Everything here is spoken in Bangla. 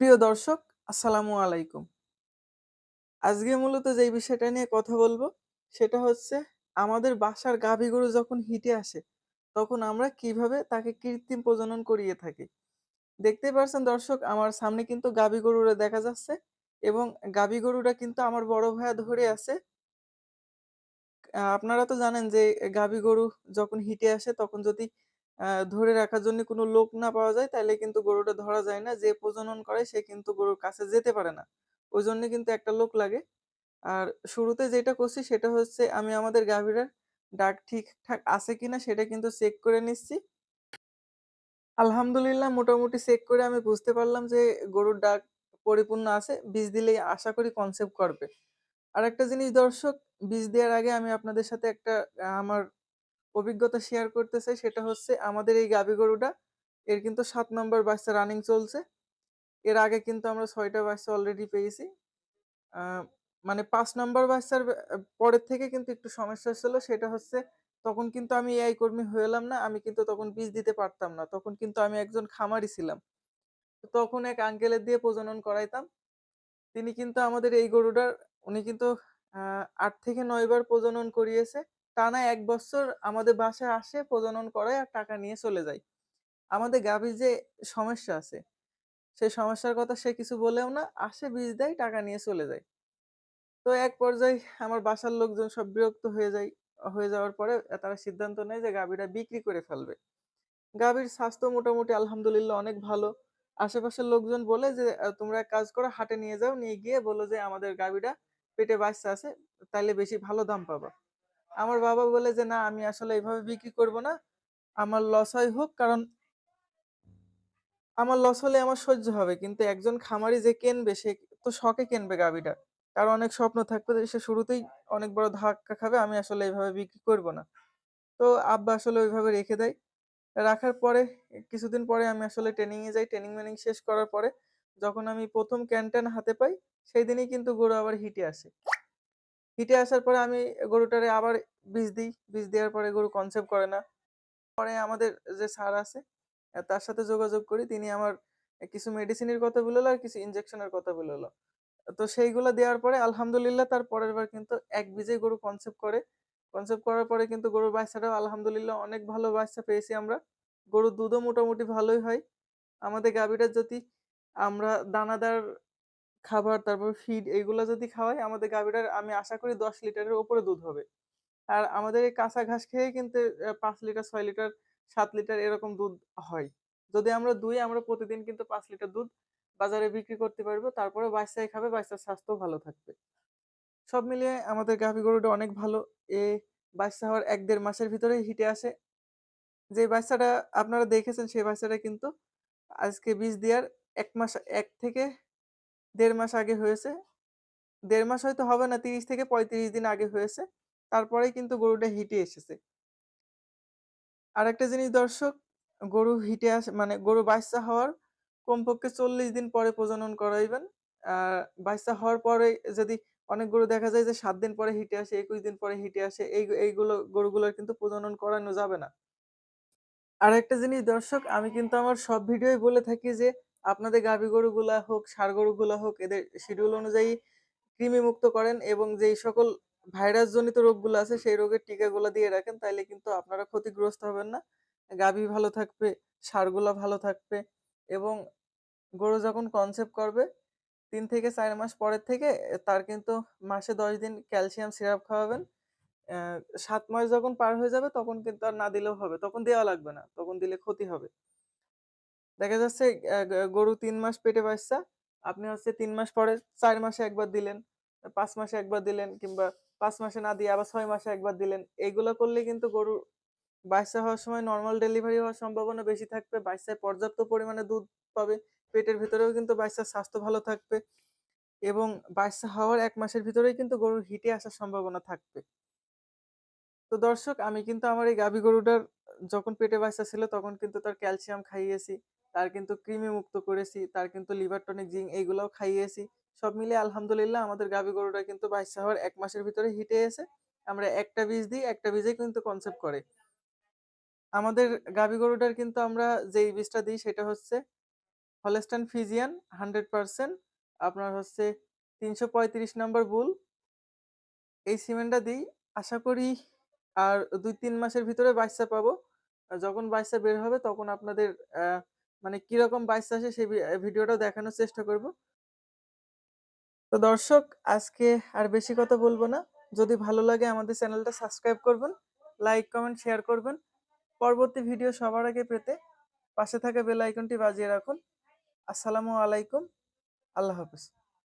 প্রিয় দর্শক, আসসালামু আলাইকুম। আজকে মূলত যে বিষয়টা নিয়ে কথা বলব, সেটা হচ্ছে আমাদের বাসার গাভী গরু যখন হিটে আসে, তখন আমরা কীভাবে তাকে কৃত্রিম প্রজনন করিয়ে থাকি। দেখতেই পারছেন দর্শক, আমার সামনে কিন্তু গাভী গরুরা দেখা যাচ্ছে এবং গাভী গরুটা কিন্তু আমার বড় ভাইয়া ধরে আছে। আপনারা তো জানেন যে গাভী গরু যখন হিটে আসে তখন যদি ধরে রাখার জন্য কোনো লোক না পাওয়া যায় তাইলে কিন্তু গরুটা ধরা যায় না। যে প্রজনন করে সে কিন্তু গরুর কাছে যেতে পারে না। ওইজন্য কিন্তু একটা লোক লাগে। আর শুরুতে যেটা করছি সেটা হচ্ছে আমি আমাদের গাভীটার ডাক ঠিকঠাক আছে কিনা সেটা কিন্তু চেক করে নিচ্ছি। আলহামদুলিল্লাহ মোটামুটি চেক করে আমি বুঝতে পারলাম যে গরুর ডাক পরিপূর্ণ আছে। বীজ দিলেই আশা করি কনসেপ্ট করবে। আর একটা জিনিস দর্শক, বীজ দেওয়ার আগে আমি আপনাদের সাথে একটা আমার অভিজ্ঞতা শেয়ার করতে চাই। সেটা হচ্ছে আমাদের এই গাভী গরুটা, এর কিন্তু সাত নম্বর বাচ্চা রানিং চলছে। এর আগে কিন্তু আমরা ছয়টা বাচ্চা অলরেডি পেয়েছি। মানে পাঁচ নম্বর বাচ্চার পরের থেকে কিন্তু একটু সমস্যা ছিল। সেটা হচ্ছে তখন কিন্তু আমি এআই কর্মী হয়ে এলাম না। আমি কিন্তু তখন বীজ দিতে পারতাম না। তখন কিন্তু আমি একজন খামারি ছিলাম। তখন এক আঙ্কেলের দিয়ে প্রজনন করাইতাম। তিনি কিন্তু আমাদের এই গরুটার উনি কিন্তু আ ৮ থেকে ৯ বার প্রজনন করিয়েছে। টানা এক বছর আমাদের বাসায় আসে, প্রজনন করায় আর টাকা নিয়ে চলে যায়। আমাদের গাভীর যে সমস্যা আছে, সেই সমস্যার কথা সে কিছু বলেও না, আসে বীজ দেয়, টাকা নিয়ে চলে যায়। তো এক পর্যায়ে আমার বাসার লোকজন সব বিরক্ত হয়ে যায়। হয়ে যাওয়ার পরে তারা সিদ্ধান্ত নেয় যে গাভীটা বিক্রি করে ফেলবে। গাভীর স্বাস্থ্য মোটামুটি আলহামদুলিল্লাহ অনেক ভালো। আশেপাশের লোকজন বলে যে, "তোমরা কাজ করো, হাটে নিয়ে যাও। নিয়ে গিয়ে বলো যে আমাদের গাভীটা পেটে বাচ্চা আছে, তাইলে বেশি ভালো দাম পাবা।" আমার বাবা বলে যে, "না, আমি আসলে এভাবে বিক্রি করব না। আমার লস হয় হোক, কারণ" "আমার লস হলে আমার সহ্য হবে। কিন্তু একজন খামারি যে কিনবে, সে তো শখে কিনবে গাভীটা। তার অনেক স্বপ্ন থাকবে সে শুরুতেই অনেক বড় ধাক্কা খাবে। আমি আসলে এইভাবে বিক্রি করব না।" তো আব্বা আসলে ওইভাবে রেখে দেয়। রাখার পরে কিছুদিন পরে আমি আসলে ট্রেনিং এ যাই। ট্রেনিং-মেনিং শেষ করার পরে যখন আমি ১ম ক্যান-ট্যান হাতে পাই, সেই দিনই কিন্তু গরু আবার হিটে আসে। হিটে আসার পরে আমি গরুটারে আবার বীজ দিই। বীজ দেওয়ার পরে গরু কনসেপ্ট করে না। পরে আমাদের যে সার আছে, তার সাথে যোগাযোগ করি। তিনি আমার কিছু মেডিসিনের কথা বলল আর কিছু ইনজেকশনের কথা বলল। তো সেইগুলো দেওয়ার পরে আলহামদুলিল্লাহ তার পরের বার কিন্তু এক বীজেই গরু কনসেপ্ট করে। কনসেপ্ট করার পরে কিন্তু গরুর বাচ্চাটাও আলহামদুলিল্লাহ অনেক ভালো বাচ্চা পেয়েছি আমরা। গরুর দুধও মোটামুটি ভালোই হয়। আমাদের গাভীটা যদি আমরা দানাদার খাবার, তারপর ফিড এগুলো যদি খাওয়াই, আমাদের গাভীটার আমি আশা করি ১০ লিটারের উপরে দুধ হবে। আর আমাদের এই কাঁচা ঘাস খেয়ে কিন্তু পাঁচ লিটার, ছয় লিটার, সাত লিটার এরকম দুধ হয়। যদি আমরা দুই আমরা প্রতিদিন কিন্তু পাঁচ লিটার দুধ বাজারে বিক্রি করতে পারব। তারপরেও বাচ্চাই খাবে, বাচ্চার স্বাস্থ্যও ভালো থাকবে। সব মিলিয়ে আমাদের গাভী গরুটা অনেক ভালো। এ বাচ্চা হওয়ার এক দেড় মাসের ভিতরেই হিটে আসে। যে বাচ্চাটা আপনারা দেখেছেন সেই বাচ্চাটা কিন্তু আজকে বীজ দেওয়ার এক মাস এক থেকে ১.৫ মাস আগে হয়েছে। দেড় মাস হয়তো হবে না ৩০ থেকে ৩৫ দিন আগে হয়েছে। তারপরেই কিন্তু গরুটা হিটে এসেছে। আর একটা জিনিস দর্শক, গরু হিটে আসে মানে গরু বাচ্চা হওয়ার কমপক্ষে ৪০ দিন পরে প্রজনন করাইবেন। আর বাচ্চা হওয়ার পরে যদি অনেক গরু দেখা যায় যে সাত দিন পরে হিটে আসে, ২১ দিন পরে হিটে আসে। এই এইগুলো গরুগুলোর কিন্তু প্রজনন করানো যাবে না। আর একটা জিনিস দর্শক, আমি কিন্তু আমার সব ভিডিওই বলে থাকি যে, আপনাদের গাভী গরুগুলা হোক, ষাঁড় গরুগুলা হোক, এদের শিডিউল অনুযায়ী কৃমিমুক্ত করেন এবং যেই সকল ভাইরাস জনিত রোগগুলো আছে, সেই রোগের টিকাগুলা দিয়ে রাখেন। তাইলে কিন্তু আপনারা ক্ষতিগ্রস্ত হবেন না। গাভী ভালো থাকবে, ষাঁড়গুলা ভালো থাকবে এবং গরু যখন কনসেপ্ট করবে তিন থেকে চার মাস পরের থেকে তার কিন্তু মাসে ১০ দিন ক্যালসিয়াম সিরাপ খাওয়াবেন। সাত মাস যখন পার হয়ে যাবে তখন কিন্তু আর না দিলেও হবে। তখন দেওয়া লাগবে না। তখন দিলে ক্ষতি হবে। দেখা যাচ্ছে গরু তিন মাস পেটে বাচ্চা। আপনি হচ্ছে তিন মাস পরে চার মাসে একবার দিলেন, পাঁচ মাসে একবার দিলেন কিংবা পাঁচ মাসে না দিয়ে আবার ছয় মাসে একবার দিলেন। এগুলো করলে কিন্তু গরুর বাচ্চা হওয়ার সময় নর্মাল ডেলিভারি হওয়ার সম্ভাবনা বেশি থাকবে। বাচ্চায় পর্যাপ্ত পরিমাণে দুধ পাবে। পেটের ভেতরেও কিন্তু বাচ্চার স্বাস্থ্য ভালো থাকবে এবং বাচ্চা হওয়ার এক মাসের ভিতরেই কিন্তু গরুর হিটে আসার সম্ভাবনা থাকবে। তো দর্শক আমি কিন্তু আমার এই গাভী গরুটার যখন পেটে বাচ্চা ছিল তখন কিন্তু তার ক্যালসিয়াম খাইয়েছি। তার কিন্তু কৃমিমুক্ত করেছি। তার কিন্তু লিভার টনিক, জিঙ্ক এগুলাও খাইয়েছি। সব মিলে আলহামদুলিল্লাহ আমাদের গাভী গরুটা কিন্তু বাচ্চা হওয়ার এক মাসের ভিতরে হিটে এসে আমরা একটা বীজ দিই, একটা বীজেই কিন্তু কনসেপ্ট করে। আমাদের গাভী গরুটার কিন্তু আমরা যেই বীজটা দিই সেটা হচ্ছে হলেস্টান ফিজিয়ান 100% আপনার হচ্ছে তিনশো পঁয়ত্রিশ নম্বর বুল এই সিমেন্টটা দিই আশা করি আর ২-৩ মাসের ভিতরে বাচ্চা পাবো। যখন বাচ্চা বের হবে তখন আপনাদের মানে কীরকম বাইস আসে সেই ভিডিওটাও ভিডিওটা দেখানোর চেষ্টা করব। তো দর্শক আজকে আর বেশি কথা বলব না। যদি ভালো লাগে আমাদের চ্যানেলটা সাবস্ক্রাইব করবেন, লাইক, কমেন্ট, শেয়ার করবেন। পরবর্তী ভিডিও সবার আগে পেতে পাশে থাকা বেল আইকনটি বাজিয়ে রাখুন। আসসালামু আলাইকুম। আল্লাহ হাফেজ।